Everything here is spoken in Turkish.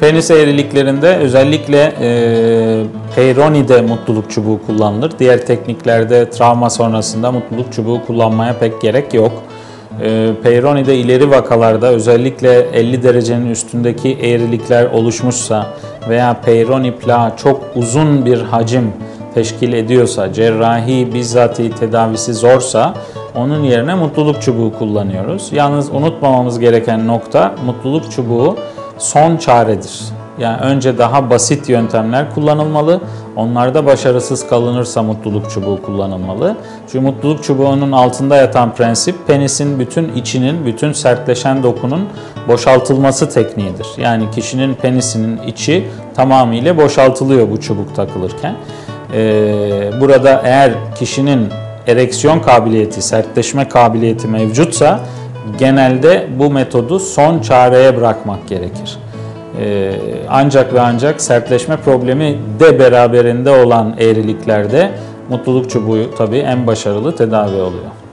Penis eğriliklerinde özellikle e, Peyronie'de mutluluk çubuğu kullanılır. Diğer tekniklerde travma sonrasında mutluluk çubuğu kullanmaya pek gerek yok. E, Peyronie'de ileri vakalarda özellikle 50 derecenin üstündeki eğrilikler oluşmuşsa veya Peyronie plağı çok uzun bir hacim teşkil ediyorsa, cerrahi bizzati tedavisi zorsa onun yerine mutluluk çubuğu kullanıyoruz. Yalnız unutmamamız gereken nokta mutluluk çubuğu son çaredir. Yani önce daha basit yöntemler kullanılmalı. Onlarda başarısız kalınırsa mutluluk çubuğu kullanılmalı. Çünkü mutluluk çubuğunun altında yatan prensip penisin bütün içinin, bütün sertleşen dokunun boşaltılması tekniğidir. Yani kişinin penisinin içi tamamıyla boşaltılıyor bu çubuk takılırken. Ee, burada eğer kişinin ereksiyon kabiliyeti, sertleşme kabiliyeti mevcutsa genelde bu metodu son çareye bırakmak gerekir. Ee, ancak ve ancak sertleşme problemi de beraberinde olan eğriliklerde mutluluk çubuğu tabii en başarılı tedavi oluyor.